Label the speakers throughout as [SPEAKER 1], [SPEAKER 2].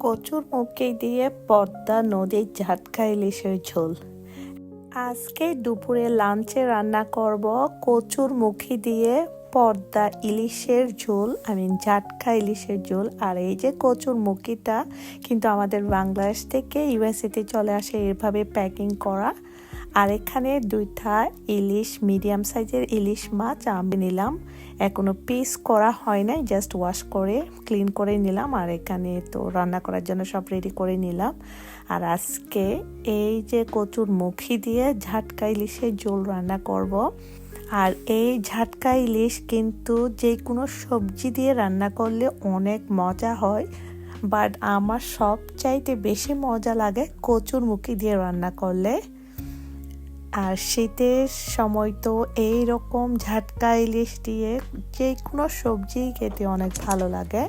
[SPEAKER 1] কচুর মুখে দিয়ে পদ্মা নদীর ঝাটকা ইলিশের ঝোল। আজকে দুপুরে লাঞ্চে রান্না করব কচুর মুখি দিয়ে পর্দা ইলিশের ঝোল আই মিন ঝাটকা ইলিশের ঝোল। আর এই যে কচুর মুখিটা, কিন্তু আমাদের বাংলাদেশ থেকে ইউএসএতে চলে আসে, এভাবে প্যাকিং করা। আর এখানে দুইটা ইলিশ, মিডিয়াম সাইজের ইলিশ মাছ আমি নিলাম। এখনও পিস করা হয় নাই জাস্ট ওয়াশ করে ক্লিন করে নিলাম আর এখানে তো রান্না করার জন্য সব রেডি করে নিলাম। আর আজকে এই যে কচুর মুখি দিয়ে ঝাটকা ইলিশের ঝোল রান্না করব। আর এই ঝাটকা ইলিশ কিন্তু যে কোনো সবজি দিয়ে রান্না করলে অনেক মজা হয় বাট আমার সবচাইতে বেশি মজা লাগে কচুর মুখি দিয়ে রান্না করলে। আর শীতের সময় তো এই রকম ঝাটকা ইলিশ দিয়ে যে কোনো সবজি খেতে অনেক ভালো লাগে।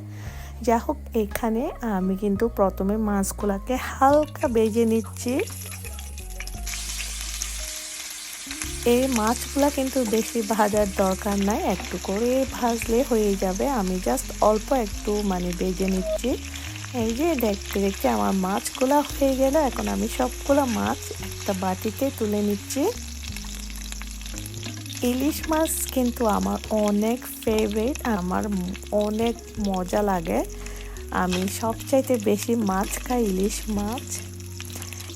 [SPEAKER 1] যা হোক এখানে আমি কিন্তু প্রথমে মাছগুলাকে হালকা বেজে নিচ্ছি। এই মাছগুলা কিন্তু বেশি ভাজার দরকার নাই, একটু করে ভাজলে হয়ে যাবে। আমি জাস্ট অল্প একটু মানে বেজে নিচ্ছি। এই যে দেখতে দেখতে আমার মাছগুলা হয়ে গেল। এখন আমি সবগুলো মাছ একটা বাটিতে তুলে নিচ্ছি। ইলিশ মাছ কিন্তু আমার অনেক ফেভারিট আমার অনেক মজা লাগে। আমি সবচাইতে বেশি মাছ খাই ইলিশ মাছ।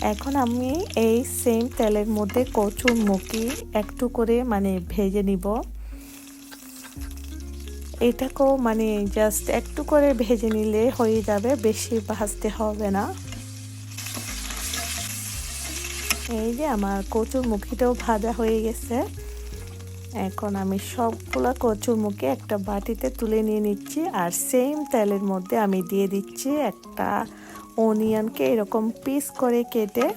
[SPEAKER 1] এখন আমি এই সেম তেলের মধ্যে কচুর মুখি একটু করে মানে ভেজে নিব। এটাকেও মানে জাস্ট একটু করে ভেজে নিলে হয়ে যাবে, বেশি ভাজতে হবে না। এই যে আমার কচুর মুখিটাও ভাজা হয়ে গেছে। এখন আমি সবগুলো কচুর মুখে একটা বাটিতে তুলে নিয়ে নিচ্ছি, আর সেম তেলের মধ্যে আমি দিয়ে দিচ্ছি একটা অনিয়নকে এরকম পিস করে কেটে।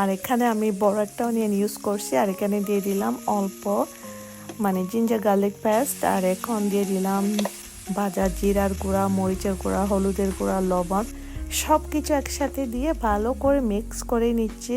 [SPEAKER 1] আর এখানে আমি বড় একটা অনিয়ন ইউজ করছি, আর এখানে দিয়ে দিলাম অল্প মানে জিঞ্জার গার্লিক পেস্ট আর এখন দিয়ে দিলাম ভাজা জিরার গুঁড়া, মরিচের গুঁড়া, হলুদের গুঁড়া, লবণ। সব কিছু একসাথে দিয়ে ভালো করে মিক্স করে নিচ্ছি।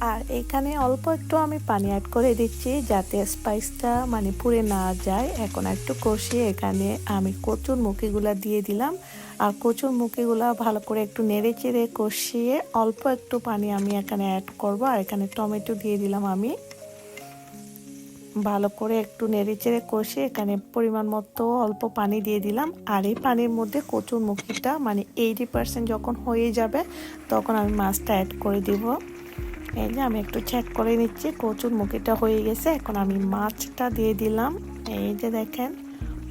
[SPEAKER 1] আর এখানে অল্প একটু আমি পানি অ্যাড করে দিচ্ছি যাতে স্পাইসটা মানে পুড়ে না যায়। এখন একটু কষিয়ে এখানে আমি কচুর মুখিগুলা দিয়ে দিলাম। আর কচুর মুখিগুলা ভালো করে একটু নেড়ে চেড়ে কষিয়ে অল্প একটু পানি আমি এখানে অ্যাড করব। আর এখানে টমেটো দিয়ে দিলাম আমি। ভালো করে একটু নেড়ে চেড়ে কষে এখানে পরিমাণ মতো অল্প পানি দিয়ে দিলাম। আর এই পানির মধ্যে কচুর মুখিটা মানে এইটি পার্সেন্ট যখন হয়ে যাবে, তখন আমি মাছটা অ্যাড করে দিব। এই যে আমি একটু চেক করে নিচ্ছি, কচুর মুখিটা হয়ে গেছে। এখন আমি মাছটা দিয়ে দিলাম। এই যে দেখেন,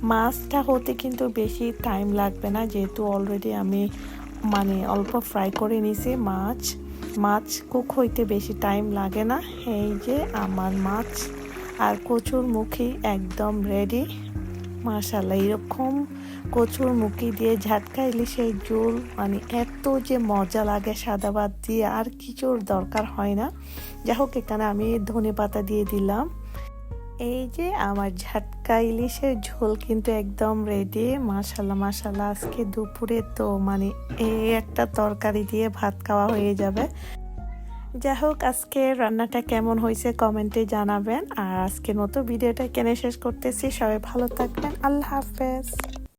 [SPEAKER 1] মাছটা হতে কিন্তু বেশি টাইম লাগবে না, যেহেতু অলরেডি আমি মানে অল্প ফ্রাই করে নিছি মাছ। মাছ কুক হইতে বেশি টাইম লাগে না। এই যে আমার মাছ আর কচুর মুখি একদম রেডি মাশাল্লাহ এরকম কচুর মুখি দিয়ে ঝাটকা ইলিশের ঝোল মানে এত যে মজা লাগে সাদা ভাত দিয়ে, আর কিছুর দরকার হয় না। যাই হোক, এখানে আমি ধনে পাতা দিয়ে দিলাম। এই যে আমার ঝাটকা ইলিশের ঝোল কিন্তু একদম রেডি মাশাল্লাহ মাশাল্লাহ আজকে দুপুরে তো মানে এই একটা তরকারি দিয়ে ভাত খাওয়া হয়ে যাবে। যাই হোক আজকে রান্নাটা কেমন হয়েছে কমেন্টে জানাবেন। আর আজকের মতো ভিডিওটা কেনে শেষ করতেছি। সবাই ভালো থাকবেন। আল্লাহ হাফেজ।